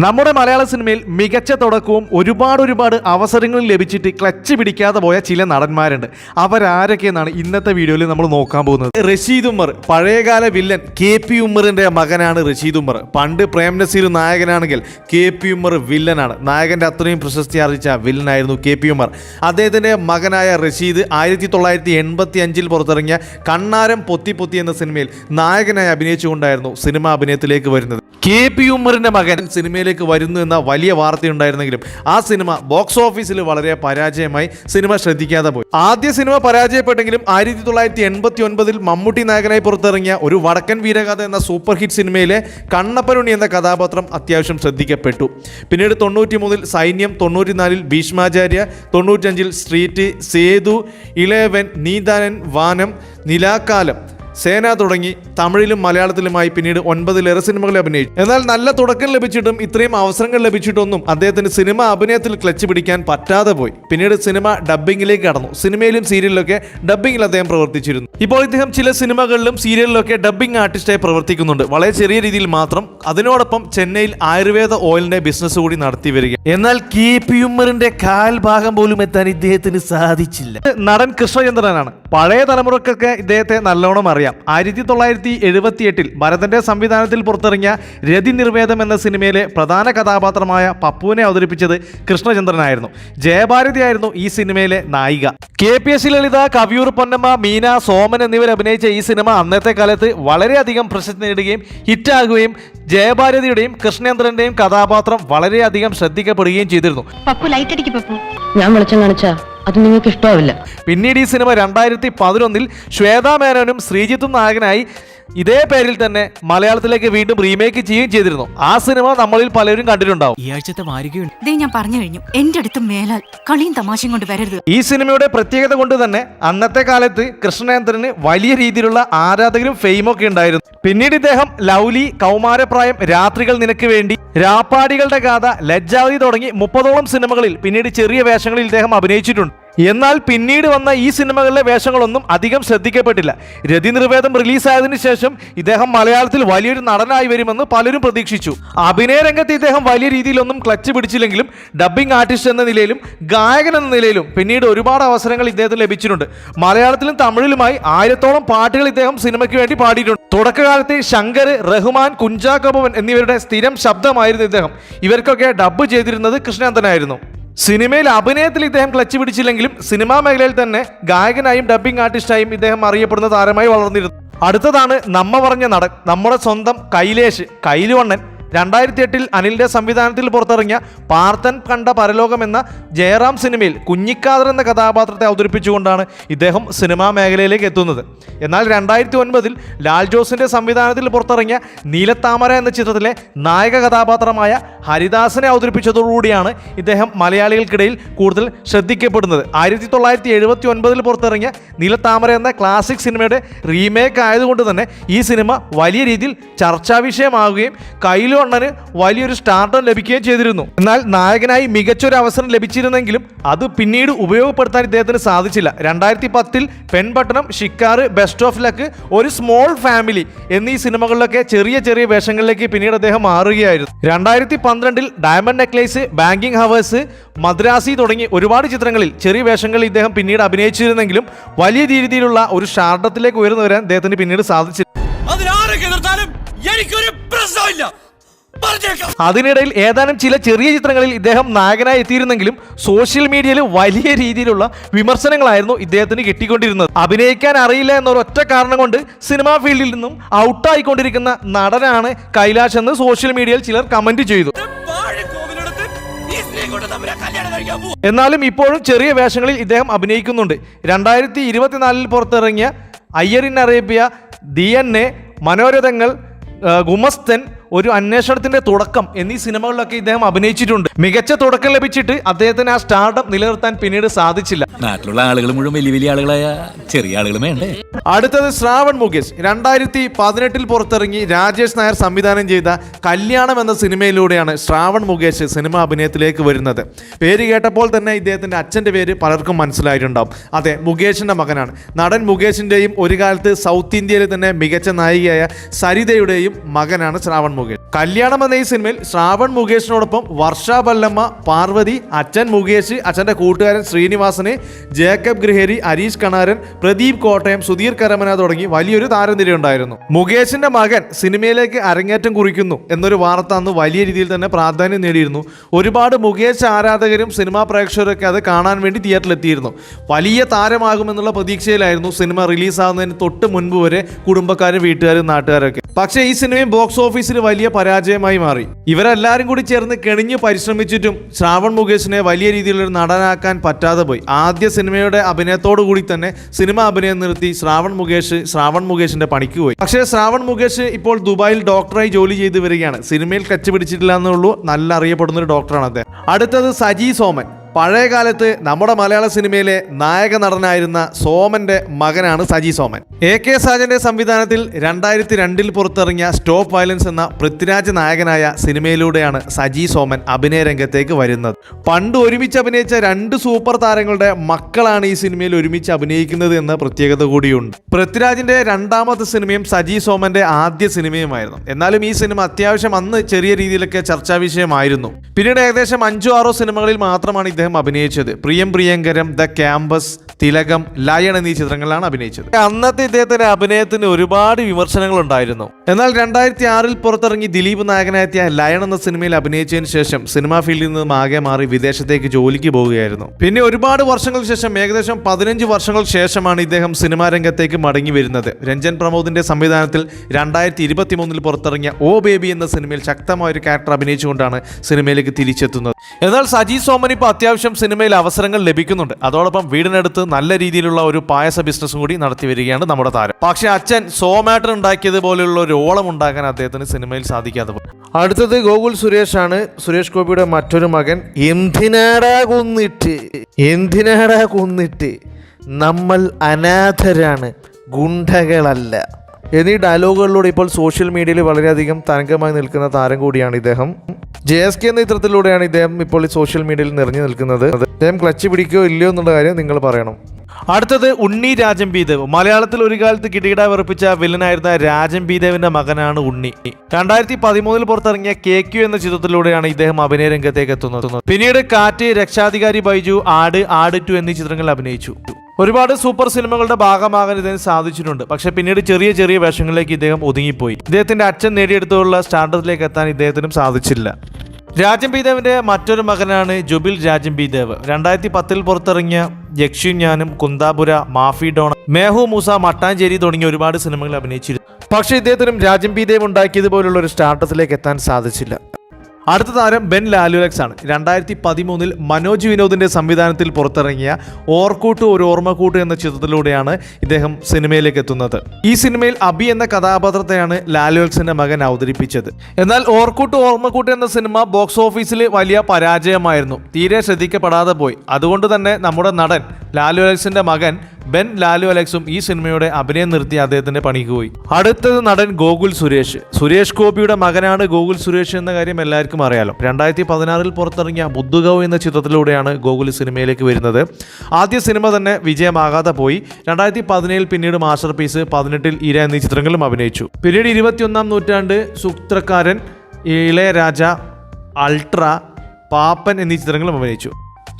നമ്മുടെ മലയാള സിനിമയിൽ മികച്ച തുടക്കവും ഒരുപാട് ഒരുപാട് അവസരങ്ങളും ലഭിച്ചിട്ട് ക്ലച്ച് പിടിക്കാതെ പോയ ചില നടന്മാരുണ്ട്. അവരാരൊക്കെയെന്നാണ് ഇന്നത്തെ വീഡിയോയിൽ നമ്മൾ നോക്കാൻ പോകുന്നത്. റഷീദ് ഉമ്മർ പഴയകാല വില്ലൻ കെ പി ഉമ്മറിന്റെ മകനാണ് റഷീദ് ഉമ്മർ. പണ്ട് പ്രേം നസീർ നായകനാണെങ്കിൽ കെ പി ഉമ്മർ വില്ലനാണ്. നായകന്റെ അത്രയും പ്രശസ്തി ആർജിച്ച വില്ലനായിരുന്നു കെ പി ഉമ്മർ. അദ്ദേഹത്തിന്റെ മകനായ റഷീദ് ആയിരത്തി തൊള്ളായിരത്തി എൺപത്തി അഞ്ചിൽ പുറത്തിറങ്ങിയ കണ്ണാരം പൊത്തി പൊത്തി എന്ന സിനിമയിൽ നായകനായി അഭിനയിച്ചുകൊണ്ടായിരുന്നു സിനിമ അഭിനയത്തിലേക്ക് വരുന്നത്. കെ പി ഉമ്മറിന്റെ മകൻ സിനിമയിലേക്ക് വരുന്നു എന്ന വലിയ വാർത്തയുണ്ടായിരുന്നെങ്കിലും ആ സിനിമ ബോക്സ് ഓഫീസിൽ വളരെ പരാജയമായി സിനിമ ശ്രദ്ധിക്കാതെ പോയി. ആദ്യ സിനിമ പരാജയപ്പെട്ടെങ്കിലും ആയിരത്തി തൊള്ളായിരത്തി എൺപത്തി ഒൻപതിൽ മമ്മൂട്ടി നായകനായി പുറത്തിറങ്ങിയ ഒരു വടക്കൻ വീരകഥ എന്ന സൂപ്പർ ഹിറ്റ് സിനിമയിലെ കണ്ണപ്പനുണി എന്ന കഥാപാത്രം അത്യാവശ്യം ശ്രദ്ധിക്കപ്പെട്ടു. പിന്നീട് തൊണ്ണൂറ്റി മൂന്നിൽ സൈന്യം തൊണ്ണൂറ്റിനാലിൽ ഭീഷ്മാചാര്യ തൊണ്ണൂറ്റഞ്ചിൽ സ്ട്രീറ്റ് സേതു ഇളയവൻ നീതാനൻ വാനം നിലാക്കാലം സേന തുടങ്ങി തമിഴിലും മലയാളത്തിലുമായി പിന്നീട് ഒൻപതിലേറെ സിനിമകളിൽ അഭിനയിച്ചു. എന്നാൽ നല്ല തുടക്കം ലഭിച്ചിട്ടും ഇത്രയും അവസരങ്ങൾ ലഭിച്ചിട്ടൊന്നും അദ്ദേഹത്തിന് സിനിമ അഭിനയത്തിൽ ക്ലച്ച് പിടിക്കാൻ പറ്റാതെ പോയി. പിന്നീട് സിനിമ ഡബ്ബിങ്ങിലേക്ക് കടന്നു. സിനിമയിലും സീരിയലിലൊക്കെ ഡബ്ബിങ്ങിൽ അദ്ദേഹം പ്രവർത്തിച്ചിരുന്നു. ഇപ്പോൾ ഇദ്ദേഹം ചില സിനിമകളിലും സീരിയലിലൊക്കെ ഡബ്ബിംഗ് ആർട്ടിസ്റ്റായി പ്രവർത്തിക്കുന്നുണ്ട്. വളരെ ചെറിയ രീതിയിൽ മാത്രം. അതിനോടൊപ്പം ചെന്നൈയിൽ ആയുർവേദ ഓയിലിന്റെ ബിസിനസ് കൂടി നടത്തി വരിക എന്നാൽ കെ. പി. ഉമ്മറിന്റെ കാൽഭാഗം പോലും എത്താൻ ഇദ്ദേഹത്തിന് സാധിച്ചില്ല. നടൻ കൃഷ്ണചന്ദ്രനാണ്. പഴയ തലമുറക്കൊക്കെ ഇദ്ദേഹത്തെ നല്ലോണം അറിയാം. ആയിരത്തി തൊള്ളായിരത്തി എഴുപത്തി എട്ടിൽ ഭരതന്റെ സംവിധാനത്തിൽ പുറത്തിറങ്ങിയ രതി നിർവേദം എന്ന സിനിമയിലെ പ്രധാന കഥാപാത്രമായ പപ്പുവിനെ അവതരിപ്പിച്ചത് കൃഷ്ണചന്ദ്രനായിരുന്നു. ജയഭാരതിയായിരുന്നു ഈ സിനിമയിലെ നായിക. K P S Lalitha Kaviyoor Ponnamma Meena Soman എന്നിവർ അഭിനയിച്ച ഈ സിനിമ അന്നത്തെ കാലത്ത് വളരെയധികം പ്രശസ്തി നേടുകയും ഹിറ്റാകുകയും ജയഭാരതിയുടെയും കൃഷ്ണചന്ദ്രന്റെയും കഥാപാത്രം വളരെയധികം ശ്രദ്ധിക്കപ്പെടുകയും ചെയ്തിരുന്നു. പപ്പു ലൈറ്റ് അടിക്ക് പപ്പു. ഞാൻ വെളിച്ചം കാണിച്ചാ? അത് നിങ്ങൾക്ക് ഇഷ്ടാവില്ല പിന്നീട് ഈ സിനിമ രണ്ടായിരത്തി പതിനൊന്നിൽ ശ്വേതാ മേനോനും ശ്രീജിത്തും നായകനായി ഇതേ പേരിൽ തന്നെ മലയാളത്തിലേക്ക് വീണ്ടും റീമേക്ക് ചെയ്യുകയും ചെയ്തിരുന്നു. ആ സിനിമ നമ്മളിൽ പലരും കണ്ടിട്ടുണ്ടാവും. ഈ ആഴ്ചത്തെ വാരികയുണ്ട്. ദേ ഞാൻ പറഞ്ഞു കഴിഞ്ഞു. എന്റെ അടുത്ത് മേലാൽ കളിയും തമാശയും കൊണ്ട് വരരുത്. ഈ സിനിമയുടെ പ്രത്യേകത കൊണ്ട് തന്നെ അന്നത്തെ കാലത്ത് കൃഷ്ണേന്ദ്രന് വലിയ രീതിയിലുള്ള ആരാധകരും ഫെയിമൊക്കെ ഉണ്ടായിരുന്നു. പിന്നീട് ഇദ്ദേഹം ലൗലി കൗമാരപ്രായം രാത്രികൾ നിനക്ക് വേണ്ടി രാപ്പാടികളുടെ ഗാഥ ലജ്ജാവതി തുടങ്ങി മുപ്പതോളം സിനിമകളിൽ പിന്നീട് ചെറിയ വേഷങ്ങളിൽ ഇദ്ദേഹം അഭിനയിച്ചിട്ടുണ്ട്. എന്നാൽ പിന്നീട് വന്ന ഈ സിനിമകളിലെ വേഷങ്ങളൊന്നും അധികം ശ്രദ്ധിക്കപ്പെട്ടില്ല. രതി നിർവേദം റിലീസായതിനു ശേഷം ഇദ്ദേഹം മലയാളത്തിൽ വലിയൊരു നടനായി വരുമെന്ന് പലരും പ്രതീക്ഷിച്ചു. അഭിനയ രംഗത്ത് ഇദ്ദേഹം വലിയ രീതിയിലൊന്നും ക്ലച്ച് പിടിച്ചില്ലെങ്കിലും ഡബ്ബിംഗ് ആർട്ടിസ്റ്റ് എന്ന നിലയിലും ഗായകൻ എന്ന നിലയിലും പിന്നീട് ഒരുപാട് അവസരങ്ങൾ ഇദ്ദേഹത്തിന് ലഭിച്ചിട്ടുണ്ട്. മലയാളത്തിലും തമിഴിലുമായി ആയിരത്തോളം പാട്ടുകൾ ഇദ്ദേഹം സിനിമയ്ക്ക് വേണ്ടി പാടിയിട്ടുണ്ട്. തുടക്കകാലത്ത് ശങ്കർ റഹ്മാൻ കുഞ്ചാക്കോ എന്നിവരുടെ സ്ഥിരം ശബ്ദമായിരുന്നു ഇദ്ദേഹം. ഇവർക്കൊക്കെ ഡബ്ബ് ചെയ്തിരുന്നത് കൃഷ്ണനന്ദനായിരുന്നു സിനിമയിൽ അഭിനയത്തിൽ ഇദ്ദേഹം ക്ലച്ച് പിടിച്ചില്ലെങ്കിലും സിനിമാ മേഖലയിൽ തന്നെ ഗായകനായും ഡബ്ബിംഗ് ആർട്ടിസ്റ്റായും ഇദ്ദേഹം അറിയപ്പെടുന്ന താരമായി വളർന്നിരുന്നു. അടുത്തതാണ് നമ്മ പറഞ്ഞ നടൻ നമ്മുടെ സ്വന്തം കൈലേഷ് കൈലുവണ്ണൻ. രണ്ടായിരത്തി എട്ടിൽ അനിലിന്റെ സംവിധാനത്തിൽ പുറത്തിറങ്ങിയ പാർത്തൻ കണ്ട പരലോകം എന്ന ജയറാം സിനിമയിൽ കുഞ്ഞിക്കാതർ എന്ന കഥാപാത്രത്തെ അവതരിപ്പിച്ചുകൊണ്ടാണ് ഇദ്ദേഹം സിനിമാ മേഖലയിലേക്ക് എത്തുന്നത്. എന്നാൽ രണ്ടായിരത്തി ഒൻപതിൽ ലാൽ ജോസിന്റെ സംവിധാനത്തിൽ പുറത്തിറങ്ങിയ നീലത്താമര എന്ന ചിത്രത്തിലെ നായക കഥാപാത്രമായ ഹരിദാസനെ അവതരിപ്പിച്ചതോടുകൂടിയാണ് ഇദ്ദേഹം മലയാളികൾക്കിടയിൽ കൂടുതൽ ശ്രദ്ധിക്കപ്പെടുന്നത്. ആയിരത്തി തൊള്ളായിരത്തി എഴുപത്തി ഒൻപതിൽ പുറത്തിറങ്ങിയ നീലത്താമര എന്ന ക്ലാസിക് സിനിമയുടെ റീമേക്ക് ആയതുകൊണ്ട് തന്നെ ഈ സിനിമ വലിയ രീതിയിൽ ചർച്ചാ വിഷയമാവുകയും കയ്യിലു അണ്ണന് വലിയൊരു സ്റ്റാർഡം ലഭിക്കുകയും ചെയ്തിരുന്നു. എന്നാൽ നായകനായി മികച്ചൊരു അവസരം ലഭിച്ചിരുന്നെങ്കിലും അത് പിന്നീട് ഉപയോഗപ്പെടുത്താൻ ഇദ്ദേഹത്തിന് സാധിച്ചില്ല. രണ്ടായിരത്തി പത്തിൽ Penpattanam Shikkar best of luck ഒരു സ്മോൾ ഫാമിലി എന്നീ സിനിമകളിലൊക്കെ ചെറിയ ചെറിയ വേഷങ്ങളിലേക്ക് പിന്നീട് അദ്ദേഹം മാറുകയായിരുന്നു. രണ്ടായിരത്തി പന്ത്രണ്ടിൽ diamond necklace banking hours Madrasi തുടങ്ങി ഒരുപാട് ചിത്രങ്ങളിൽ ചെറിയ വേഷങ്ങളിൽ ഇദ്ദേഹം പിന്നീട് അഭിനയിച്ചിരുന്നെങ്കിലും വലിയ രീതിയിലുള്ള ഒരു ഷാർഡത്തിലേക്ക് ഉയർന്നു വരാൻ അദ്ദേഹത്തിന് പിന്നീട് സാധിച്ചില്ല. എനിക്കൊരു പ്രശ്നമില്ല അതിനിടയിൽ ഏതാനും ചില ചെറിയ ചിത്രങ്ങളിൽ ഇദ്ദേഹം നായകനായി എത്തിയിരുന്നെങ്കിലും സോഷ്യൽ മീഡിയയിൽ വലിയ രീതിയിലുള്ള വിമർശനങ്ങളായിരുന്നു ഇദ്ദേഹത്തിന് കിട്ടിക്കൊണ്ടിരുന്നത്. അഭിനയിക്കാൻ അറിയില്ല എന്നൊരൊറ്റ കാരണം കൊണ്ട് സിനിമാ ഫീൽഡിൽ നിന്നും ഔട്ടായിക്കൊണ്ടിരിക്കുന്ന നടനാണ് കൈലാഷ് എന്ന് സോഷ്യൽ മീഡിയയിൽ ചിലർ കമന്റ് ചെയ്തു. എന്നാലും ഇപ്പോഴും ചെറിയ വേഷങ്ങളിൽ ഇദ്ദേഹം അഭിനയിക്കുന്നുണ്ട്. രണ്ടായിരത്തി ഇരുപത്തിനാലിൽ പുറത്തിറങ്ങിയ Iyer in Arabia D N A Manorathangal Gumasthan ഒരു അന്വേഷണത്തിന്റെ തുടക്കം എന്നീ സിനിമകളിലൊക്കെ ഇദ്ദേഹം അഭിനയിച്ചിട്ടുണ്ട്. മികച്ച തുടക്കം ലഭിച്ചിട്ട് അദ്ദേഹത്തിന് ആ സ്റ്റാർഡം നിലനിർത്താൻ പിന്നീട് സാധിച്ചില്ല. നാട്ടിലുള്ള ആളുകൾ മുഴുവൻ വലിയ വലിയ ആളുകളായ ചെറിയ ആളുകളും വേണ്ടേ? അടുത്തത് ശ്രാവൺ മുകേഷ്. രണ്ടായിരത്തി പതിനെട്ടിൽ പുറത്തിറങ്ങി രാജേഷ് നായർ സംവിധാനം ചെയ്ത കല്യാണം എന്ന സിനിമയിലൂടെയാണ് ശ്രാവൺ മുകേഷ് സിനിമ അഭിനയത്തിലേക്ക് വരുന്നത്. പേര് കേട്ടപ്പോൾ തന്നെ ഇദ്ദേഹത്തിന്റെ അച്ഛന്റെ പേര് പലർക്കും മനസ്സിലായിട്ടുണ്ടാവും. അതെ മുകേഷിന്റെ മകനാണ്. നടൻ മുകേഷിന്റെയും ഒരു കാലത്ത് സൗത്ത് ഇന്ത്യയിലെ തന്നെ മികച്ച നായികയായ സരിതയുടെയും മകനാണ് ശ്രാവൺ മുകേഷ് മുകേഷ്. കല്യാണം എന്ന ഈ സിനിമയിൽ ശ്രാവൺ മുകേഷിനോടൊപ്പം വർഷ ബല്ലമ്മ പാർവതി അച്ഛൻ മുകേഷ് അച്ഛന്റെ കൂട്ടുകാരൻ ശ്രീനിവാസന് ജേക്കബ് ഗ്രഹേരി അരീഷ് കണാരൻ പ്രദീപ് കോട്ടയം സുധീർ കരമന തുടങ്ങി വലിയൊരു താരനിര ഉണ്ടായിരുന്നു മുകേഷിന്റെ മകൻ സിനിമയിലേക്ക് അരങ്ങേറ്റം കുറിക്കുന്നു എന്നൊരു വാർത്ത അന്ന് വലിയ രീതിയിൽ തന്നെ പ്രാധാന്യം നേടിയിരുന്നു. ഒരുപാട് മുകേഷ് ആരാധകരും സിനിമാ പ്രേക്ഷകരൊക്കെ അത് കാണാൻ വേണ്ടി തിയേറ്ററിലെത്തിയിരുന്നു. വലിയ താരമാകുമെന്നുള്ള പ്രതീക്ഷയിലായിരുന്നു സിനിമ റിലീസാകുന്നതിന് തൊട്ട് മുൻപ് വരെ കുടുംബക്കാരും വീട്ടുകാരും നാട്ടുകാരൊക്കെ. പക്ഷേ ഈ സിനിമയും ബോക്സ് ഓഫീസിൽ വലിയ പരാജയമായി മാറി. ഇവരെല്ലാരും കൂടി ചേർന്ന് കെണിഞ്ഞു പരിശ്രമിച്ചിട്ടും ശ്രാവൺ മുകേഷിനെ വലിയ രീതിയിലൊരു നടനാക്കാൻ പറ്റാതെ പോയി. ആദ്യ സിനിമയുടെ അഭിനയത്തോടു കൂടി തന്നെ സിനിമ അഭിനയം നിർത്തി ശ്രാവൺ മുകേഷ് ശ്രാവൺ മുകേഷിന്റെ പണിക്ക് പോയി. പക്ഷേ ശ്രാവൺ മുകേഷ് ഇപ്പോൾ ദുബായിൽ ഡോക്ടറായി ജോലി ചെയ്ത് വരികയാണ്. സിനിമയിൽ കച്ച് പിടിച്ചിട്ടില്ല എന്നുള്ളൂ നല്ല അറിയപ്പെടുന്ന ഒരു ഡോക്ടറാണ് അദ്ദേഹം. അടുത്തത് സജി സോമൻ. പഴയ കാലത്ത് നമ്മുടെ മലയാള സിനിമയിലെ നായക നടനായിരുന്ന സോമന്റെ മകനാണ് സജി സോമൻ. എ കെ സാജന്റെ സംവിധാനത്തിൽ രണ്ടായിരത്തി രണ്ടിൽ പുറത്തിറങ്ങിയ സ്റ്റോപ്പ് വയലൻസ് എന്ന പൃഥ്വിരാജ് നായകനായ സിനിമയിലൂടെയാണ് സജി സോമൻ അഭിനയ രംഗത്തേക്ക് വരുന്നത്. പണ്ട് ഒരുമിച്ച് അഭിനയിച്ച രണ്ട് സൂപ്പർ താരങ്ങളുടെ മക്കളാണ് ഈ സിനിമയിൽ ഒരുമിച്ച് അഭിനയിക്കുന്നത് എന്ന പ്രത്യേകത കൂടിയുണ്ട്. പൃഥ്വിരാജിന്റെ രണ്ടാമത്തെ സിനിമയും സജി സോമന്റെ ആദ്യ സിനിമയുമായിരുന്നു. എന്നാലും ഈ സിനിമ അത്യാവശ്യം അന്ന് ചെറിയ രീതിയിലൊക്കെ ചർച്ചാ വിഷയമായിരുന്നു. പിന്നീട് ഏകദേശം അഞ്ചോ ആറോ സിനിമകളിൽ മാത്രമാണ് ഇദ്ദേഹം അഭിനയിച്ചത്. Priyam Priyankaram the campus Thilakam lion എന്നീ ചിത്രങ്ങളിലാണ് അഭിനയിച്ചത്. അന്നത്തെ ഇദ്ദേഹത്തിന്റെ അഭിനയത്തിന് ഒരുപാട് വിമർശനങ്ങൾ ഉണ്ടായിരുന്നു എന്നാൽ രണ്ടായിരത്തി ആറിൽ പുറത്തിറങ്ങി ദിലീപ് നായകനായ ലയൺ എന്ന സിനിമയിൽ അഭിനയിച്ചതിന് ശേഷം സിനിമാ ഫീൽഡിൽ നിന്നും ആകെ മാറി വിദേശത്തേക്ക് ജോലിക്ക് പോവുകയായിരുന്നു. പിന്നെ ഒരുപാട് വർഷങ്ങൾക്ക് ശേഷം ഏകദേശം പതിനഞ്ച് വർഷങ്ങൾക്ക് ശേഷമാണ് ഇദ്ദേഹം സിനിമാ രംഗത്തേക്ക് മടങ്ങി വരുന്നത്. രഞ്ജൻ പ്രമോദിന്റെ സംവിധാനത്തിൽ രണ്ടായിരത്തി ഇരുപത്തി മൂന്നിൽ പുറത്തിറങ്ങിയ ഓ ബേബി എന്ന സിനിമയിൽ ശക്തമായ ഒരു ക്യാരക്ടർ അഭിനയിച്ചുകൊണ്ടാണ് സിനിമയിലേക്ക് തിരിച്ചെത്തുന്നത്. എന്നാൽ സജി സോമൻ ഇപ്പോൾ അത്യാവശ്യം സിനിമയിൽ അവസരങ്ങൾ ലഭിക്കുന്നുണ്ട്. അതോടൊപ്പം വീടിനടുത്ത് നല്ല രീതിയിലുള്ള ഒരു പായസ ബിസിനസ്സും കൂടി നടത്തി വരികയാണ് നമ്മുടെ താരം. പക്ഷേ അച്ഛൻ സോമാറ്റർ ഉണ്ടാക്കിയത് പോലെയുള്ള ഒരു ഓളം ഉണ്ടാക്കാൻ അദ്ദേഹത്തിന് സിനിമയിൽ സാധിക്കാതെ അടുത്തത് ഗോകുൽ സുരേഷ് ആണ്. സുരേഷ് ഗോപിയുടെ മറ്റൊരു മകൻ. എന്തിനാടാ കൊന്നിട്ട്? എന്തിനാടാ കൊന്നിട്ട്? നമ്മൾ അനാഥരാണ്. ഗുണ്ടകളല്ല. എന്നീ ഡയലോഗുകളിലൂടെ ഇപ്പോൾ സോഷ്യൽ മീഡിയയിൽ വളരെയധികം തരംഗമായി നിൽക്കുന്ന താരം കൂടിയാണ് ഇദ്ദേഹം. ജെ എസ് കെ എന്ന ചിത്രത്തിലൂടെയാണ് ഇദ്ദേഹം ഇപ്പോൾ സോഷ്യൽ മീഡിയയിൽ നിറഞ്ഞു നിൽക്കുന്നത്. അദ്ദേഹം ക്ലച്ച് പിടിക്കുകയോ ഇല്ലയോ എന്നുള്ള കാര്യം നിങ്ങൾ പറയണം. അടുത്തത് ഉണ്ണി രാജൻ രാജംബീദേവ്. മലയാളത്തിൽ ഒരു കാലത്ത് കിടികിട വിറപ്പിച്ച വില്ലനായിരുന്ന രാജംബീദേവിന്റെ മകനാണ് ഉണ്ണി. രണ്ടായിരത്തി പതിമൂന്നിൽ പുറത്തിറങ്ങിയ കെ ക്യു എന്ന ചിത്രത്തിലൂടെയാണ് ഇദ്ദേഹം അഭിനയ രംഗത്തേക്ക് എത്തുന്നത്. പിന്നീട് കാറ്റ് രക്ഷാധികാരി ബൈജു ആട് ആട് ടു എന്നീ ചിത്രങ്ങളിൽ അഭിനയിച്ചു. ഒരുപാട് സൂപ്പർ സിനിമകളുടെ ഭാഗമാകാൻ ഇദ്ദേഹം സാധിച്ചിട്ടുണ്ട്. പക്ഷെ പിന്നീട് ചെറിയ ചെറിയ വേഷങ്ങളിലേക്ക് ഇദ്ദേഹം ഒതുങ്ങിപ്പോയി. ഇദ്ദേഹത്തിന്റെ അച്ഛൻ നേടിയെടുത്തുള്ള സ്റ്റാൻഡേർഡിലേക്ക് എത്താൻ ഇദ്ദേഹത്തിനും സാധിച്ചില്ല. രാജം ബിദേവിന്റെ മറ്റൊരു മകനാണ് ജുബിൽ രാജം ബിദേവ്. രണ്ടായിരത്തി പത്തിൽ പുറത്തിറങ്ങിയ യക്ഷിഞ്ഞാനും കുന്താപുര മാഫി ഡോണ മേഹു മൂസ മട്ടാഞ്ചേരി തുടങ്ങിയ ഒരുപാട് സിനിമകൾ അഭിനയിച്ചിരുന്നു. പക്ഷേ ഇദ്ദേഹത്തിനും രാജം ബിദേവ് ഉണ്ടാക്കിയതുപോലുള്ള ഒരു സ്റ്റാർട്ടസിലേക്ക് എത്താൻ സാധിച്ചില്ല. അടുത്ത താരം ബെൻ ലാലുലക്സ് ആണ്. രണ്ടായിരത്തി പതിമൂന്നിൽ മനോജ് വിനോദിന്റെ സംവിധാനത്തിൽ പുറത്തിറങ്ങിയ ഓർക്കൂട്ട് ഒരു ഓർമ്മക്കൂട്ട് എന്ന ചിത്രത്തിലൂടെയാണ് ഇദ്ദേഹം സിനിമയിലേക്ക് എത്തുന്നത്. ഈ സിനിമയിൽ അബി എന്ന കഥാപാത്രത്തെയാണ് ലാലുലക്സിന്റെ മകൻ അവതരിപ്പിച്ചത്. എന്നാൽ ഓർക്കൂട്ട് ഓർമ്മക്കൂട്ട് എന്ന സിനിമ ബോക്സ് ഓഫീസിൽ വലിയ പരാജയമായിരുന്നു. തീരെ ശ്രദ്ധിക്കപ്പെടാതെ പോയി. അതുകൊണ്ട് തന്നെ നമ്മുടെ നടൻ ലാലുലക്സിന്റെ മകൻ ബെൻ ലാലു അലക്സും ഈ സിനിമയുടെ അഭിനയം നിർത്തി അദ്ദേഹത്തിന്റെ പണിക്ക് പോയി. അടുത്തത് നടൻ ഗോകുൽ സുരേഷ്. സുരേഷ് ഗോപിയുടെ മകനാണ് ഗോകുൽ സുരേഷ് എന്ന കാര്യം എല്ലാവർക്കും അറിയാലോ. രണ്ടായിരത്തി പതിനാറിൽ പുറത്തിറങ്ങിയ മുദ്ദുഗവ് എന്ന ചിത്രത്തിലൂടെയാണ് ഗോകുലി സിനിമയിലേക്ക് വരുന്നത്. ആദ്യ സിനിമ തന്നെ വിജയമാകാതെ പോയി. രണ്ടായിരത്തി പതിനേഴിൽ പിന്നീട് മാസ്റ്റർ പീസ് പതിനെട്ടിൽ ഇര എന്നീ ചിത്രങ്ങളിലും അഭിനയിച്ചു. പിന്നീട് ഇരുപത്തിയൊന്നാം നൂറ്റാണ്ട് സൂത്രക്കാരൻ ഇളയരാജ അൾട്ര പാപ്പൻ എന്നീ ചിത്രങ്ങളും അഭിനയിച്ചു.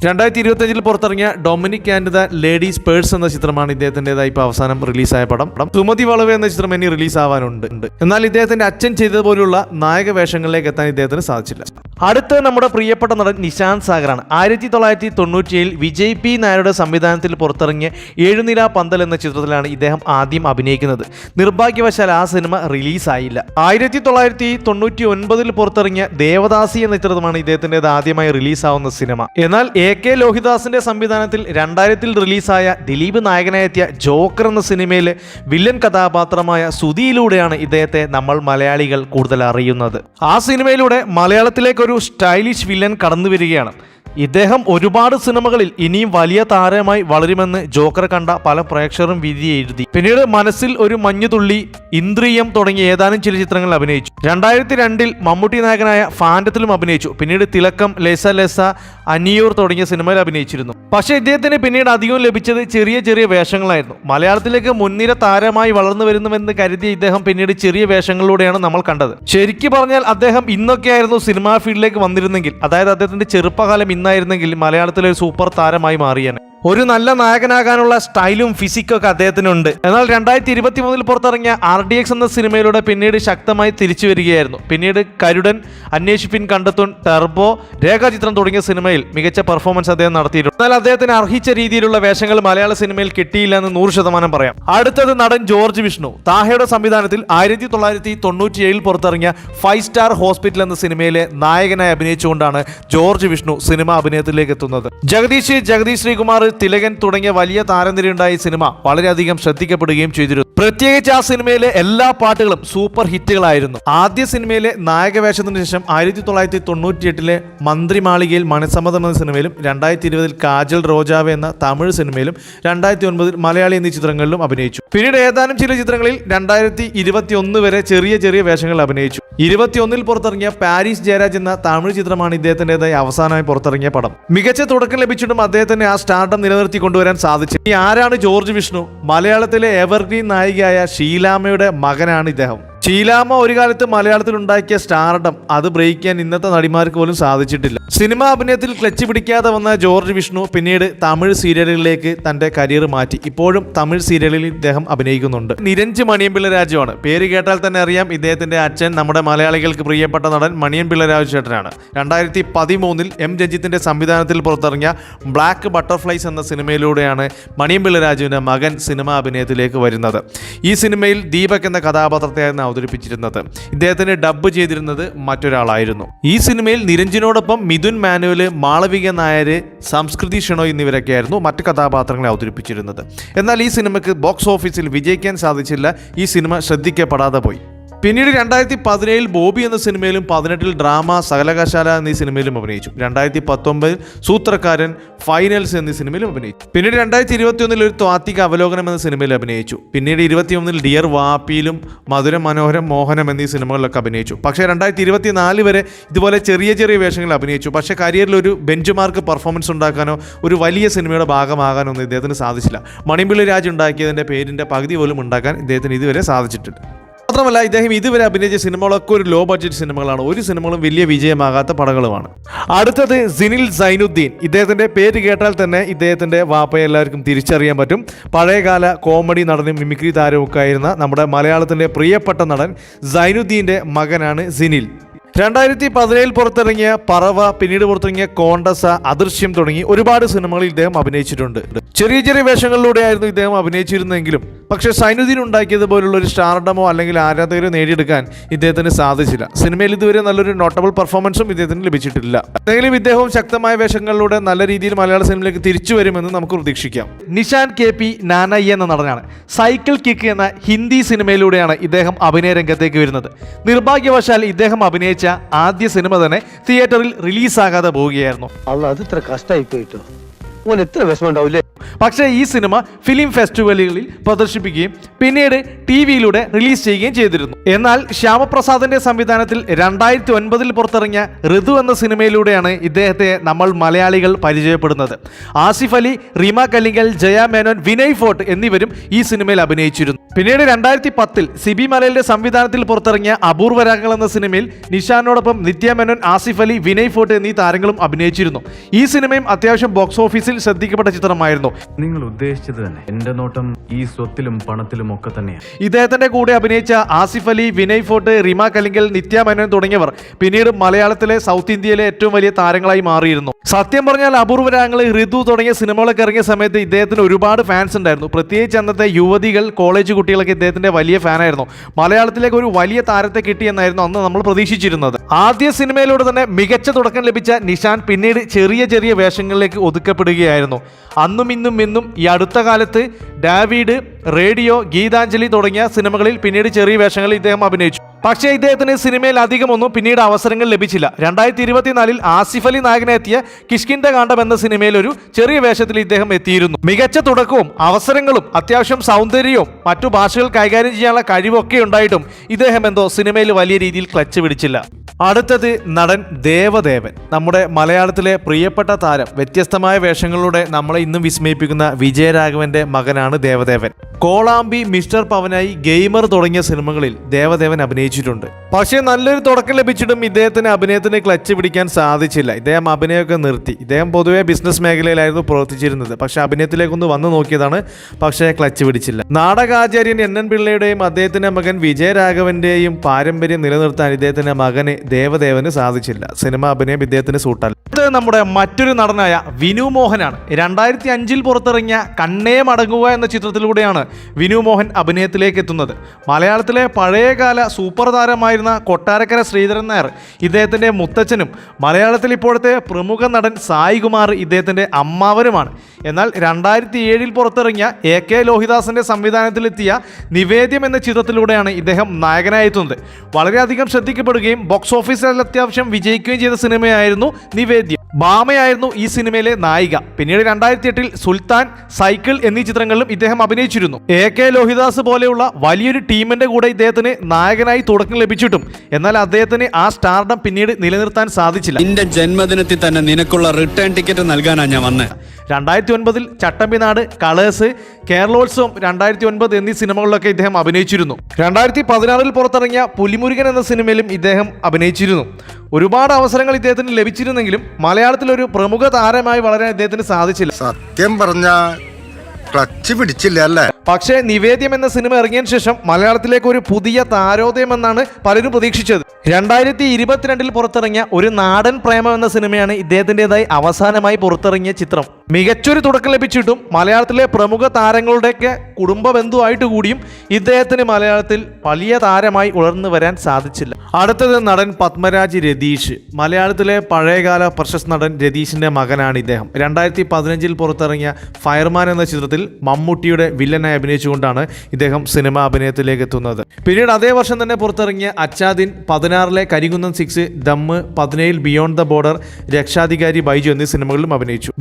രണ്ടായിരത്തി ഇരുപത്തഞ്ചിൽ പുറത്തിറങ്ങിയ Dominic and the ladies purse എന്ന ചിത്രമാണ് ഇദ്ദേഹത്തിന്റെതായി ഇപ്പോൾ അവസാനം റിലീസായ പടം. പടം സുമതി വളവ് എന്ന ചിത്രം ഇനി റിലീസ് ആവാനുണ്ട്. എന്നാൽ ഇദ്ദേഹത്തിന്റെ അച്ഛൻ ചെയ്തതുപോലുള്ള നായക വേഷങ്ങളിലേക്ക് എത്താൻ ഇദ്ദേഹത്തിന് സാധിച്ചില്ല. അടുത്ത നമ്മുടെ പ്രിയപ്പെട്ട നടൻ നിശാന്ത് സാഗറാണ്. ആയിരത്തി തൊള്ളായിരത്തി തൊണ്ണൂറ്റിയേഴിൽ വിജയ് പി നായരുടെ സംവിധാനത്തിൽ പുറത്തിറങ്ങിയ ഏഴുനില പന്തൽ എന്ന ചിത്രത്തിലാണ് ഇദ്ദേഹം ആദ്യം അഭിനയിക്കുന്നത്. നിർഭാഗ്യവശാൽ ആ സിനിമ റിലീസായില്ല. ആയിരത്തി തൊള്ളായിരത്തി തൊണ്ണൂറ്റി ഒൻപതിൽ പുറത്തിറങ്ങിയ ദേവദാസി എന്ന ചിത്രമാണ് ഇദ്ദേഹത്തിന്റെത് ആദ്യമായി റിലീസാവുന്ന സിനിമ. എന്നാൽ എ കെ ലോഹിദാസിന്റെ സംവിധാനത്തിൽ രണ്ടായിരത്തിൽ റിലീസായ ദിലീപ് നായകനായെത്തിയ ജോക്കർ എന്ന സിനിമയിലെ വില്ലൻ കഥാപാത്രമായ സുധിയിലൂടെയാണ് ഇദ്ദേഹത്തെ നമ്മൾ മലയാളികൾ കൂടുതൽ അറിയുന്നത്. ആ സിനിമയിലൂടെ മലയാളത്തിലേക്കൊരു സ്റ്റൈലിഷ് വില്ലൻ കടന്നു വരികയാണ് ഇദ്ദേഹം ഒരുപാട് സിനിമകളിൽ ഇനിയും വലിയ താരമായി വളരുമെന്ന് ജോക്കർ കണ്ട പല പ്രേക്ഷകരും വിധി എഴുതി. പിന്നീട് മനസ്സിൽ ഒരു മഞ്ഞുതുള്ളി ഇന്ദ്രിയം തുടങ്ങിയ ഏതാനും ചില ചിത്രങ്ങളിൽ അഭിനയിച്ചു. രണ്ടായിരത്തി രണ്ടിൽ മമ്മൂട്ടി നായകനായ ഫാൻഡത്തിലും അഭിനയിച്ചു. പിന്നീട് തിലക്കം ലെസ ലെസ അനിയൂർ തുടങ്ങിയ സിനിമയിൽ അഭിനയിച്ചിരുന്നു. പക്ഷേ ഇദ്ദേഹത്തിന് പിന്നീട് അധികം ലഭിച്ചത് ചെറിയ ചെറിയ വേഷങ്ങളായിരുന്നു. മലയാളത്തിലേക്ക് മുൻനിര താരമായി വളർന്നു വരുന്നുവെന്ന് കരുതിയ ഇദ്ദേഹം പിന്നീട് ചെറിയ വേഷങ്ങളിലൂടെയാണ് നമ്മൾ കണ്ടത്. ശരിക്കു പറഞ്ഞാൽ അദ്ദേഹം ഇന്നൊക്കെയായിരുന്നു സിനിമാ ഫീൽഡിലേക്ക് വന്നിരുന്നെങ്കിൽ അതായത് അദ്ദേഹത്തിന്റെ ചെറുപ്പകാലം ഇന്നായിരുന്നെങ്കിൽ മലയാളത്തിലെ ഒരു സൂപ്പർ താരമായി മാറിയാണ് ഒരു നല്ല നായകനാകാനുള്ള സ്റ്റൈലും ഫിസിക്കും ഒക്കെ അദ്ദേഹത്തിനുണ്ട്. എന്നാൽ രണ്ടായിരത്തി ഇരുപത്തി മൂന്നിൽ പുറത്തിറങ്ങിയ ആർ ഡി എക്സ് എന്ന സിനിമയിലൂടെ പിന്നീട് ശക്തമായി തിരിച്ചു വരികയായിരുന്നു. പിന്നീട് കരുടൻ അന്വേഷിപ്പിൻ കണ്ടെത്തുൻ ടെർബോ രേഖാചിത്രം തുടങ്ങിയ സിനിമയിൽ മികച്ച പെർഫോമൻസ് അദ്ദേഹം നടത്തിയിട്ടുണ്ട്. എന്നാൽ അദ്ദേഹത്തിന് അർഹിച്ച രീതിയിലുള്ള വേഷങ്ങൾ മലയാള സിനിമയിൽ കിട്ടിയില്ല എന്ന് നൂറ് ശതമാനം പറയാം. അടുത്തത് നടൻ ജോർജ് വിഷ്ണു. താഹയുടെ സംവിധാനത്തിൽ ആയിരത്തി തൊള്ളായിരത്തി തൊണ്ണൂറ്റി ഏഴിൽ പുറത്തിറങ്ങിയ ഫൈവ് സ്റ്റാർ ഹോസ്പിറ്റൽ എന്ന സിനിമയിലെ നായകനായി അഭിനയിച്ചുകൊണ്ടാണ് ജോർജ് വിഷ്ണു സിനിമ അഭിനയത്തിലേക്ക് എത്തുന്നത്. ജഗദീഷ് ജഗദീഷ് ശ്രീകുമാർ തിലകൻ തുടങ്ങിയ വലിയ താരനിരയുണ്ടായ സിനിമ വളരെയധികം ശ്രദ്ധിക്കപ്പെടുകയും ചെയ്തിരുന്നു. പ്രത്യേകിച്ച് ആ സിനിമയിലെ എല്ലാ പാട്ടുകളും സൂപ്പർ ഹിറ്റുകളായിരുന്നു. ആദ്യ സിനിമയിലെ നായക വേഷത്തിന് ശേഷം ആയിരത്തി തൊള്ളായിരത്തി തൊണ്ണൂറ്റി എട്ടിലെ മന്ത്രിമാളികയിൽ മണിസമ്മതം എന്ന സിനിമയിലും രണ്ടായിരത്തി ഇരുപതിൽ കാജൽ റോജാവ എന്ന തമിഴ് സിനിമയിലും രണ്ടായിരത്തി ഒൻപതിൽ മലയാളി എന്നീ ചിത്രങ്ങളിലും അഭിനയിച്ചു. പിന്നീട് ഏതാനും ചില ചിത്രങ്ങളിൽ രണ്ടായിരത്തി ഇരുപത്തി ഒന്ന് വരെ ചെറിയ ചെറിയ വേഷങ്ങളിൽ അഭിനയിച്ചു. ഇരുപത്തിയൊന്നിൽ പുറത്തിറങ്ങിയ പാരീസ് ജയരാജ് എന്ന തമിഴ് ചിത്രമാണ് ഇദ്ദേഹത്തിന്റെതായി അവസാനമായി പുറത്തിറങ്ങിയ പടം. മികച്ച തുടക്കം ലഭിച്ചിട്ടും അദ്ദേഹത്തിന് ആ സ്റ്റാർഡം നിലനിർത്തി കൊണ്ടുവരാൻ സാധിച്ചു. ഇനി ആരാണ് ജോർജ് വിഷ്ണു? മലയാളത്തിലെ എവർഗ്രീൻ നായികയായ ഷീലാമയുടെ മകനാണ് ഇദ്ദേഹം. ഷീലാമ്മ ഒരു കാലത്ത് മലയാളത്തിൽ ഉണ്ടാക്കിയ സ്റ്റാർഡം അത് ബ്രേക്ക് ചെയ്യാൻ ഇന്നത്തെ നടിമാർക്ക് പോലും സാധിച്ചിട്ടില്ല. സിനിമ അഭിനയത്തിൽ ക്ലച്ച് പിടിക്കാതെ വന്ന ജോർജ് വിഷ്ണു പിന്നീട് തമിഴ് സീരിയലുകളിലേക്ക് തന്റെ കരിയർ മാറ്റി. ഇപ്പോഴും തമിഴ് സീരിയലിൽ ഇദ്ദേഹം അഭിനയിക്കുന്നുണ്ട്. നിരഞ്ജ് മണിയൻപിള്ള രാജുവാണ്. പേര് കേട്ടാൽ തന്നെ അറിയാം ഇദ്ദേഹത്തിന്റെ അച്ഛൻ നമ്മുടെ മലയാളികൾക്ക് പ്രിയപ്പെട്ട നടൻ മണിയൻപിള്ള രാജു ചേട്ടനാണ് രണ്ടായിരത്തി പതിമൂന്നിൽ എം രഞ്ജിത്തിന്റെ സംവിധാനത്തിൽ പുറത്തിറങ്ങിയ ബ്ലാക്ക് ബട്ടർഫ്ലൈസ് എന്ന സിനിമയിലൂടെയാണ് മണിയൻപിള്ള രാജുവിന്റെ മകൻ സിനിമ അഭിനയത്തിലേക്ക് വരുന്നത്. ഈ സിനിമയിൽ ദീപക് എന്ന കഥാപാത്രത്തെയായിരുന്നു അവതരിപ്പിച്ചിരുന്നത്. ഇദ്ദേഹത്തിന് ഡബ്ബ് ചെയ്തിരുന്നത് മറ്റൊരാളായിരുന്നു. ഈ സിനിമയിൽ നിരഞ്ജനോടൊപ്പം മിഥുൻ മാനുവൽ മാളവിക നായർ സംസ്കൃതി ഷണോ എന്നിവരൊക്കെയായിരുന്നു മറ്റ് കഥാപാത്രങ്ങളെ അവതരിപ്പിച്ചിരുന്നത്. എന്നാൽ ഈ സിനിമയ്ക്ക് ബോക്സ് ഓഫീസിൽ വിജയിക്കാൻ സാധിച്ചില്ല. ഈ സിനിമ ശ്രദ്ധിക്കപ്പെടാതെ പോയി. പിന്നീട് രണ്ടായിരത്തി പതിനേഴിൽ ബോബി എന്ന സിനിമയിലും പതിനെട്ടിൽ ഡ്രാമ സകലകശാല എന്നീ സിനിമയിലും അഭിനയിച്ചു. രണ്ടായിരത്തി പത്തൊമ്പതിൽ സൂത്രക്കാരൻ ഫൈനൽസ് എന്നീ സിനിമയിലും അഭിനയിച്ചു. പിന്നീട് രണ്ടായിരത്തി ഇരുപത്തിയൊന്നിൽ ഒരു ത്വാത്തിക അവലോകനം എന്ന സിനിമയിൽ അഭിനയിച്ചു. പിന്നീട് ഇരുപത്തിയൊന്നിൽ ഡിയർ വാപ്പിയിലും മധുര മനോഹരം മോഹനം എന്നീ സിനിമകളിലൊക്കെ അഭിനയിച്ചു. പക്ഷേ രണ്ടായിരത്തി ഇരുപത്തിനാല് വരെ ഇതുപോലെ ചെറിയ ചെറിയ വേഷങ്ങൾ അഭിനയിച്ചു. പക്ഷേ കരിയറിൽ ഒരു ബെഞ്ച് മാർക്ക് പെർഫോമൻസ് ഉണ്ടാക്കാനോ ഒരു വലിയ സിനിമയുടെ ഭാഗമാകാനോ ഒന്നും ഇദ്ദേഹത്തിന് സാധിച്ചില്ല. മണിമ്പിള്ളി രാജ് ഉണ്ടാക്കിയതിന്റെ പേരിന്റെ പകുതി പോലും ഉണ്ടാക്കാൻ ഇദ്ദേഹത്തിന് ഇതുവരെ സാധിച്ചിട്ടില്ല മാത്രമല്ല ഇദ്ദേഹം ഇതുവരെ അഭിനയിച്ച സിനിമകളൊക്കെ ഒരു ലോ ബഡ്ജറ്റ് സിനിമകളാണ്. ഒരു സിനിമകളും വലിയ വിജയമാകാത്ത പടങ്ങളുമാണ്. അടുത്തത് സിനിൽ സൈനുദ്ദീൻ. ഇദ്ദേഹത്തിന്റെ പേര് കേട്ടാൽ തന്നെ ഇദ്ദേഹത്തിന്റെ വാപ്പയെ എല്ലാവർക്കും തിരിച്ചറിയാൻ പറ്റും. പഴയകാല കോമഡി നടനും മിമിക്രി താരമൊക്കെ ആയിരുന്ന നമ്മുടെ മലയാളത്തിന്റെ പ്രിയപ്പെട്ട നടൻ സൈനുദ്ദീന്റെ മകനാണ് സിനിൽ. രണ്ടായിരത്തി പതിനേഴിൽ പുറത്തിറങ്ങിയ പറവ പിന്നീട് പുറത്തിറങ്ങിയ കോണ്ടസ അദൃശ്യം തുടങ്ങി ഒരുപാട് സിനിമകളിൽ ഇദ്ദേഹം അഭിനയിച്ചിട്ടുണ്ട്. ചെറിയ ചെറിയ വേഷങ്ങളിലൂടെയായിരുന്നു ഇദ്ദേഹം അഭിനയിച്ചിരുന്നെങ്കിലും പക്ഷേ സൈനുദ്ദീൻ ഉണ്ടാക്കിയതുപോലുള്ള ഒരു സ്റ്റാർഡമോ അല്ലെങ്കിൽ ആരാധകരെ നേടിയെടുക്കാൻ ഇദ്ദേഹത്തിന് സാധിച്ചില്ല. സിനിമയിൽ ഇതുവരെ നല്ലൊരു നോട്ടബിൾ പെർഫോമൻസും ഇദ്ദേഹത്തിന് ലഭിച്ചിട്ടില്ല. എന്തെങ്കിലും ഇദ്ദേഹവും ശക്തമായ വേഷങ്ങളിലൂടെ നല്ല രീതിയിൽ മലയാള സിനിമയിലേക്ക് തിരിച്ചു വരുമെന്ന് നമുക്ക് പ്രതീക്ഷിക്കാം. നിഷാൻ കെ പി നാനയ്യ എന്ന നടനാണ്. സൈക്കിൾ കിക്ക് എന്ന ഹിന്ദി സിനിമയിലൂടെയാണ് ഇദ്ദേഹം അഭിനയ രംഗത്തേക്ക് വരുന്നത്. നിർഭാഗ്യവശാൽ ഇദ്ദേഹം അഭിനയിച്ച ആദ്യ സിനിമ തന്നെ തിയേറ്ററിൽ റിലീസാകാതെ പോവുകയായിരുന്നു. അത് ഇത്ര കഷ്ടമായി പോയിട്ടോ? എത്ര വിഷമം അല്ലേ പക്ഷേ ഈ സിനിമ ഫിലിം ഫെസ്റ്റിവലുകളിൽ പ്രദർശിപ്പിക്കുകയും പിന്നീട് ടി വിയിലൂടെ റിലീസ് ചെയ്യുകയും ചെയ്തിരുന്നു. എന്നാൽ ശ്യാമപ്രസാദിന്റെ സംവിധാനത്തിൽ രണ്ടായിരത്തി ഒൻപതിൽ പുറത്തിറങ്ങിയ ഋതു എന്ന സിനിമയിലൂടെയാണ് ഇദ്ദേഹത്തെ നമ്മൾ മലയാളികൾ പരിചയപ്പെടുന്നത്. ആസിഫ് അലി റീമ കല്ലിങ്കൽ ജയ മേനോൻ വിനയ് ഫോർട്ട് എന്നിവരും ഈ സിനിമയിൽ അഭിനയിച്ചിരുന്നു. പിന്നീട് രണ്ടായിരത്തി പത്തിൽ സിബി മലയുടെ സംവിധാനത്തിൽ പുറത്തിറങ്ങിയ അപൂർവരാഗങ്ങൾ എന്ന സിനിമയിൽ നിഷാനോടൊപ്പം നിത്യ മേനോൻ ആസിഫ് അലി വിനയ് ഫോർട്ട് എന്നീ താരങ്ങളും അഭിനയിച്ചിരുന്നു. ഈ സിനിമയും അത്യാവശ്യം ബോക്സ് ഓഫീസിൽ ശ്രദ്ധിക്കപ്പെട്ട ചിത്രമായിരുന്നു. നിങ്ങൾ ഉദ്ദേശിച്ചത് തന്നെ. എന്റെ നോട്ടം ഈ സ്വത്തിലും പണത്തിലും ഒക്കെ തന്നെയാണ്. ഇദ്ദേഹത്തിന്റെ കൂടെ അഭിനയിച്ച ആസിഫ് അലി വിനയ് ഫോർട്ട് റിമ കലിങ്കൽ നിത്യ മേനോൻ തുടങ്ങിയവർ പിന്നീട് മലയാളത്തിലെ സൗത്ത് ഇന്ത്യയിലെ ഏറ്റവും വലിയ താരങ്ങളായി മാറിയിരുന്നു. സത്യം പറഞ്ഞാൽ അപൂർവരാങ്ങൾ ഋതു തുടങ്ങിയ സിനിമകളൊക്കെ ഇറങ്ങിയ സമയത്ത് ഇദ്ദേഹത്തിന് ഒരുപാട് ഫാൻസ് ഉണ്ടായിരുന്നു. പ്രത്യേകിച്ച് അന്നത്തെ യുവതികൾ കോളേജ് കുട്ടികളൊക്കെ ഇദ്ദേഹത്തിന്റെ വലിയ ഫാനായിരുന്നു മലയാളത്തിലേക്ക് ഒരു വലിയ താരത്തെ കിട്ടി എന്നായിരുന്നു അന്ന് നമ്മൾ പ്രതീക്ഷിച്ചിരുന്നത്. ആദ്യ സിനിമയിലൂടെ തന്നെ മികച്ച തുടക്കം ലഭിച്ച നിഷാൻ പിന്നീട് ചെറിയ ചെറിയ വേഷങ്ങളിലേക്ക് ഒതുക്കപ്പെടുകയായിരുന്നു അന്നും ഇന്നും എന്നും ഈ അടുത്ത കാലത്ത് ഡാവിഡ് റേഡിയോ ഗീതാഞ്ജലി തുടങ്ങിയ സിനിമകളിൽ പിന്നീട് ചെറിയ വേഷങ്ങളിൽ ഇദ്ദേഹം അഭിനയിച്ചു. പക്ഷേ ഇദ്ദേഹത്തിന് സിനിമയിൽ അധികമൊന്നും പിന്നീട് അവസരങ്ങൾ ലഭിച്ചില്ല. രണ്ടായിരത്തി ഇരുപത്തിനാലിൽ ആസിഫ് അലി നായകനെത്തിയ കിഷ്കിന്റെ കാണ്ഡം എന്ന സിനിമയിൽ ഒരു ചെറിയ വേഷത്തിൽ ഇദ്ദേഹം എത്തിയിരുന്നു. മികച്ച തുടക്കവും അവസരങ്ങളും അത്യാവശ്യം സൗന്ദര്യവും മറ്റു ഭാഷകൾ കൈകാര്യം ചെയ്യാനുള്ള കഴിവൊക്കെ ഉണ്ടായിട്ടും ഇദ്ദേഹം എന്തോ സിനിമയിൽ വലിയ രീതിയിൽ ക്ലച്ച് പിടിച്ചില്ല. അടുത്തത് നടൻ ദേവദേവൻ. നമ്മുടെ മലയാളത്തിലെ പ്രിയപ്പെട്ട താരം. വ്യത്യസ്തമായ വേഷങ്ങളിലൂടെ നമ്മളെ ഇന്നും വിസ്മയിപ്പിക്കുന്ന വിജയരാഘവന്റെ മകനാണ് ദേവദേവൻ. കോളാമ്പി മിസ്റ്റർ പവനായി ഗെയിമർ തുടങ്ങിയ സിനിമകളിൽ ദേവദേവൻ അഭിനയിച്ചിട്ടുണ്ട്. പക്ഷേ നല്ലൊരു തുടക്കം ലഭിച്ചിട്ടും ഇദ്ദേഹത്തിന് അഭിനയത്തിന് ക്ലച്ച് പിടിക്കാൻ സാധിച്ചില്ല. ഇദ്ദേഹം അഭിനയമൊക്കെ നിർത്തി. ഇദ്ദേഹം പൊതുവെ ബിസിനസ് മേഖലയിലായിരുന്നു പ്രവർത്തിച്ചിരുന്നത്. പക്ഷെ അഭിനയത്തിലേക്കൊന്ന് വന്നു നോക്കിയതാണ്. പക്ഷേ ക്ലച്ച് പിടിച്ചില്ല. നാടകാചാര്യൻ എൻ എൻ പിള്ളയുടെയും അദ്ദേഹത്തിന്റെ മകൻ വിജയരാഘവന്റെയും പാരമ്പര്യം നിലനിർത്താൻ ഇദ്ദേഹത്തിന്റെ മകന് ദേവദേവന് സാധിച്ചില്ല. സിനിമ അഭിനയം ഇദ്ദേഹത്തിന് സൂട്ടല്ല ഇത് നമ്മുടെ മറ്റൊരു നടനായ വിനു മോഹനാണ്. രണ്ടായിരത്തി അഞ്ചിൽ പുറത്തിറങ്ങിയ കണ്ണേ മടങ്ങുക എന്ന ചിത്രത്തിലൂടെയാണ് വിനു മോഹൻ അഭിനയത്തിലേക്ക് എത്തുന്നത്. മലയാളത്തിലെ പഴയകാല സൂപ്പർ താരമായിരുന്ന കൊട്ടാരക്കര ശ്രീധരൻ നായർ ഇദ്ദേഹത്തിന്റെ മുത്തച്ഛനും മലയാളത്തിൽ ഇപ്പോഴത്തെ പ്രമുഖ നടൻ സായികുമാർ ഇദ്ദേഹത്തിന്റെ അമ്മാവനുമാണ്. എന്നാൽ രണ്ടായിരത്തി ഏഴിൽ പുറത്തിറങ്ങിയ എ കെ ലോഹിദാസിന്റെ സംവിധാനത്തിലെത്തിയ നിവേദ്യം എന്ന ചിത്രത്തിലൂടെയാണ് ഇദ്ദേഹം നായകനായി എത്തുന്നത്. വളരെയധികം ശ്രദ്ധിക്കപ്പെടുകയും ബോക്സ് ഓഫീസിൽ അത്യാവശ്യം വിജയിക്കുകയും ചെയ്ത സിനിമയായിരുന്നു നിവേദ്യം. ഭാമയായിരുന്നു ഈ സിനിമയിലെ നായിക. പിന്നീട് രണ്ടായിരത്തി എട്ടിൽ സുൽത്താൻ സൈക്കിൾ എന്നീ ചിത്രങ്ങളിലും ഇദ്ദേഹം അഭിനയിച്ചിരുന്നു. എ കെ ലോഹിദാസ് പോലെയുള്ള വലിയൊരു ടീമിന്റെ കൂടെ ഇദ്ദേഹത്തിന് നായകനായി തുടക്കം ലഭിച്ചിട്ടും. എന്നാൽ അദ്ദേഹത്തിന് ആ സ്റ്റാർഡം പിന്നീട് നിലനിർത്താൻ സാധിച്ചില്ല. നിന്റെ ജന്മദിനത്തിൽ തന്നെ നിനക്കുള്ള റിട്ടേൺ ടിക്കറ്റ് നൽകാനാണ് ഞാൻ വന്നത് രണ്ടായിരത്തി ഒൻപതിൽ ചട്ടമ്പിനാട് കളേഴ്സ് കേരളോത്സവം രണ്ടായിരത്തി ഒൻപത് എന്നീ സിനിമകളിലൊക്കെ ഇദ്ദേഹം അഭിനയിച്ചിരുന്നു. രണ്ടായിരത്തി പതിനാറിൽ പുറത്തിറങ്ങിയ പുലിമുരുകൻ എന്ന സിനിമയിലും ഇദ്ദേഹം അഭിനയിച്ചിരുന്നു. ഒരുപാട് അവസരങ്ങൾ ഇദ്ദേഹത്തിന് ലഭിച്ചിരുന്നെങ്കിലും മലയാളത്തിൽ ഒരു പ്രമുഖ താരമായി വളരാൻ ഇദ്ദേഹത്തിന് സാധിച്ചില്ല. സത്യം പറഞ്ഞ ക്ലച്ച് പിടിച്ചില്ല അല്ലേ? പക്ഷേ നിവേദ്യം എന്ന സിനിമ ഇറങ്ങിയതിനു ശേഷം മലയാളത്തിലേക്ക് ഒരു പുതിയ താരോദയം എന്നാണ് പലരും പ്രതീക്ഷിച്ചത്. രണ്ടായിരത്തി ഇരുപത്തിരണ്ടിൽ പുറത്തിറങ്ങിയ ഒരു നാടൻ പ്രേമം എന്ന സിനിമയാണ് ഇദ്ദേഹത്തിന്റെതായി അവസാനമായി പുറത്തിറങ്ങിയ ചിത്രം. മികച്ചൊരു തുടക്കം ലഭിച്ചിട്ടും മലയാളത്തിലെ പ്രമുഖ താരങ്ങളുടെയൊക്കെ കുടുംബ ബന്ധുവായിട്ട് കൂടിയും ഇദ്ദേഹത്തിന് മലയാളത്തിൽ വലിയ താരമായി ഉയർന്നു വരാൻ സാധിച്ചില്ല. അടുത്തത് നടൻ പത്മരാജ് രതീഷ്. മലയാളത്തിലെ പഴയകാല പ്രശസ്ത നടൻ രതീഷിന്റെ മകനാണ് ഇദ്ദേഹം. രണ്ടായിരത്തി പതിനഞ്ചിൽ പുറത്തിറങ്ങിയ ഫയർമാൻ എന്ന ചിത്രത്തിൽ മമ്മൂട്ടിയുടെ വില്ലനായി അഭിനയിച്ചുകൊണ്ടാണ് ഇദ്ദേഹം സിനിമാ അഭിനയത്തിലേക്ക് എത്തുന്നത്. പിന്നീട് അതേ വർഷം തന്നെ പുറത്തിറങ്ങിയ അച്ചാദിൻ പതിനാറിലെ കരികുന്നം സിക്സ് ദമ്മ് പതിനേഴിൽ ബിയോണ്ട് ദ ബോർഡർ രക്ഷാധികാരി ബൈജു എന്നീ സിനിമകളിലും അഭിനയിച്ചു.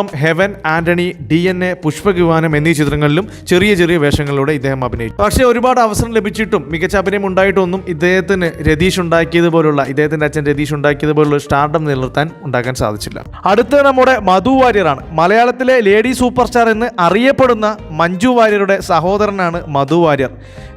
Bheeshmaparvam Heaven Antony D N A Pushpavimanam എന്നീ ചിത്രങ്ങളിലും ചെറിയ ചെറിയ വേഷങ്ങളിലൂടെ ഇദ്ദേഹം അഭിനയിച്ചു. പക്ഷേ ഒരുപാട് അവസരം ലഭിച്ചിട്ടും മികച്ച അഭിനയം ഉണ്ടായിട്ടൊന്നും ഇദ്ദേഹത്തിന് രതീഷ് ഉണ്ടാക്കിയതുപോലുള്ള ഇദ്ദേഹത്തിന്റെ അച്ഛൻ രതീഷ് ഉണ്ടാക്കിയതുപോലുള്ള സ്റ്റാർഡം നിലനിർത്താൻ ഉണ്ടാക്കാൻ സാധിച്ചില്ല. അടുത്ത നമ്മുടെ മധു വാര്യറാണ് മലയാളത്തിലെ ലേഡി സൂപ്പർ സ്റ്റാർ എന്ന് അറിയപ്പെടുന്ന മഞ്ജു വാര്യരുടെ സഹോദരനാണ് മധു വാര്യർ.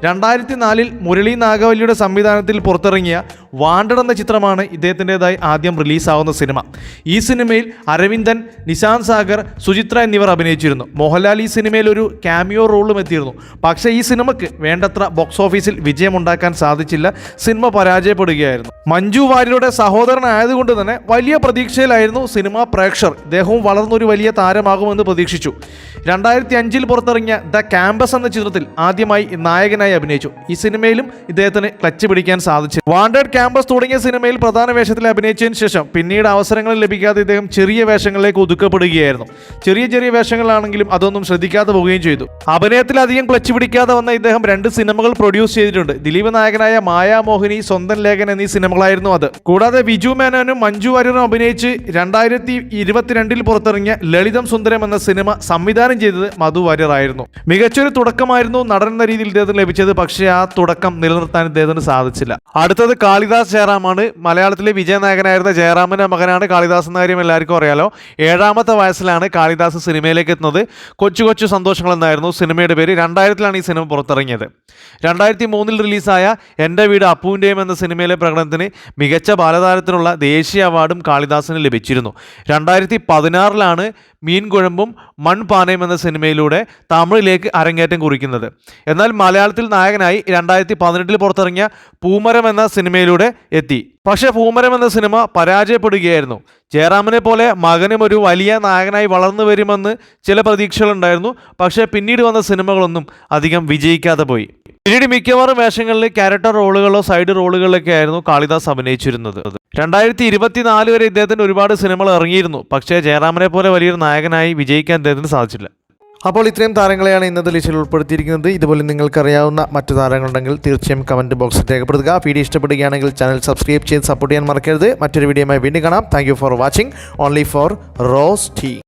രണ്ടായിരത്തി നാലിൽ മുരളി നാഗവല്ലിയുടെ സംവിധാനത്തിൽ പുറത്തിറങ്ങിയ വാണ്ടഡ് എന്ന ചിത്രമാണ് ഇദ്ദേഹത്തിന്റെതായി ആദ്യം റിലീസാവുന്ന സിനിമ. ഈ സിനിമയിൽ അരവിന്ദൻ നിശാന്ത് സാഗർ സുചിത്ര എന്നിവർ അഭിനയിച്ചിരുന്നു. മോഹൻലാൽ ഈ സിനിമയിൽ ഒരു ക്യാമിയോ റോളും എത്തിയിരുന്നു. പക്ഷേ ഈ സിനിമയ്ക്ക് വേണ്ടത്ര ബോക്സ് ഓഫീസിൽ വിജയമുണ്ടാക്കാൻ സാധിച്ചില്ല. സിനിമ പരാജയപ്പെടുകയായിരുന്നു. മഞ്ജു വാര്യരുടെ സഹോദരനായതുകൊണ്ട് തന്നെ വലിയ പ്രതീക്ഷയിലായിരുന്നു സിനിമ പ്രേക്ഷർ ഇദ്ദേഹവും വളർന്നൊരു വലിയ താരമാകുമെന്ന് പ്രതീക്ഷിച്ചു. രണ്ടായിരത്തി അഞ്ചിൽ പുറത്തിറങ്ങിയ ദ ക്യാമ്പസ് എന്ന ചിത്രത്തിൽ ആദ്യമായി നായകനായി അഭിനയിച്ചു. ഈ സിനിമയിലും ഇദ്ദേഹത്തിന് ക്ലച്ച് പിടിക്കാൻ സാധിച്ചു വാണ്ടഡ് ക്യാമ്പസ് തുടങ്ങിയ സിനിമയിൽ പ്രധാന വേഷത്തിൽ അഭിനയിച്ചതിന് ശേഷം പിന്നീട് അവസരങ്ങൾ ലഭിക്കാതെ ഇദ്ദേഹം ചെറിയ വേഷങ്ങളിലേക്ക് ഒതുക്കപ്പെടുകയായിരുന്നു. ചെറിയ ചെറിയ വേഷങ്ങളാണെങ്കിലും അതൊന്നും ശ്രദ്ധിക്കാതെ പോവുകയും ചെയ്തു. അഭിനയത്തിൽ അധികം ക്ലച്ച് പിടിക്കാതെ വന്ന ഇദ്ദേഹം രണ്ട് സിനിമകൾ പ്രൊഡ്യൂസ് ചെയ്തിട്ടുണ്ട്. ദിലീപ് നായകനായ മായാമോഹിനി സ്വന്തം ലേഖൻ എന്നീ സിനിമകളായിരുന്നു അത്. കൂടാതെ ബിജു മേനോനും മഞ്ജു വാര്യറും അഭിനയിച്ച് രണ്ടായിരത്തി ഇരുപത്തിരണ്ടിൽ പുറത്തിറങ്ങിയ ലളിതം സുന്ദരം എന്ന സിനിമ സംവിധാനം ചെയ്തത് മധു വാര്യറായിരുന്നു മികച്ചൊരു തുടക്കമായിരുന്നു നടൻ എന്ന രീതിയിൽ ഇദ്ദേഹത്തിന് ലഭിച്ചത്. പക്ഷേ ആ തുടക്കം നിലനിർത്താൻ ഇദ്ദേഹത്തിന് സാധിച്ചില്ല. അടുത്തത് കാളിദാസ് ജയറാമാണ്. മലയാളത്തിലെ വിജയനായകനായിരുന്ന ജയറാമിന്റെ മകനാണ് കാളിദാസ് എന്ന കാര്യം എല്ലാവർക്കും അറിയാലോ. ഏഴാമത്തെ വയസ്സിലാണ് കാളിദാസ് സിനിമയിലേക്ക് എത്തുന്നത്. കൊച്ചു കൊച്ചു സന്തോഷങ്ങൾ എന്നായിരുന്നു സിനിമയുടെ പേര്. രണ്ടായിരത്തിലാണ് ഈ സിനിമ പുറത്തിറങ്ങിയത്. രണ്ടായിരത്തി മൂന്നിൽ റിലീസായ എന്റെ വീട് അപ്പുവിന്റെയും എന്ന സിനിമയിലെ പ്രകടനത്തിന് മികച്ച ബാലതാരത്തിനുള്ള ദേശീയ അവാർഡും കാളിദാസിന് ലഭിച്ചിരുന്നു. രണ്ടായിരത്തി പതിനാറിലാണ് മീൻ കുഴമ്പും മൺപാനയും എന്ന സിനിമയിലൂടെ തമിഴിലേക്ക് അരങ്ങേറ്റം കുറിക്കുന്നത്. എന്നാൽ മലയാളത്തിൽ നായകനായി രണ്ടായിരത്തി പതിനെട്ടിൽ പുറത്തിറങ്ങിയ പൂമരം എന്ന സിനിമയിലൂടെ എത്തി. പക്ഷെ ഭൂമരം എന്ന സിനിമ പരാജയപ്പെടുകയായിരുന്നു. ജയറാമിനെ പോലെ മകനും ഒരു വലിയ നായകനായി വളർന്നു വരുമെന്ന് ചില പ്രതീക്ഷകളുണ്ടായിരുന്നു. പക്ഷേ പിന്നീട് വന്ന സിനിമകളൊന്നും അധികം വിജയിക്കാതെ പോയി. പിന്നീട് മിക്കവാറും വേഷങ്ങളിൽ ക്യാരക്ടർ റോളുകളോ സൈഡ് റോളുകളിലൊക്കെ ആയിരുന്നു കാളിദാസ് അഭിനയിച്ചിരുന്നത്. രണ്ടായിരത്തി ഇരുപത്തിനാല് വരെ ഇദ്ദേഹത്തിന് ഒരുപാട് സിനിമകൾ ഇറങ്ങിയിരുന്നു. പക്ഷേ ജയറാമിനെ പോലെ വലിയൊരു നായകനായി വിജയിക്കാൻ ഇദ്ദേഹത്തിന് സാധിച്ചില്ല. അപ്പോൾ ഇത്രയും താരങ്ങളെയാണ് ഇന്നത്തെ ലിസ്റ്റിൽ ഉൾപ്പെടുത്തിയിരിക്കുന്നത്. ഇതുപോലെ നിങ്ങൾക്കറിയാവുന്ന മറ്റു താരങ്ങളുണ്ടെങ്കിൽ തീർച്ചയായും കമന്റ് ബോക്സിൽ രേഖപ്പെടുത്തുക. വീഡിയോ ഇഷ്ടപ്പെടുകയാണെങ്കിൽ ചാനൽ സബ്സ്ക്രൈബ് ചെയ്ത് സപ്പോർട്ട് ചെയ്യാൻ മറക്കരുത്. മറ്റൊരു വീഡിയോയുമായി വീണ്ടും കാണാം. Thank for watching only for rose tea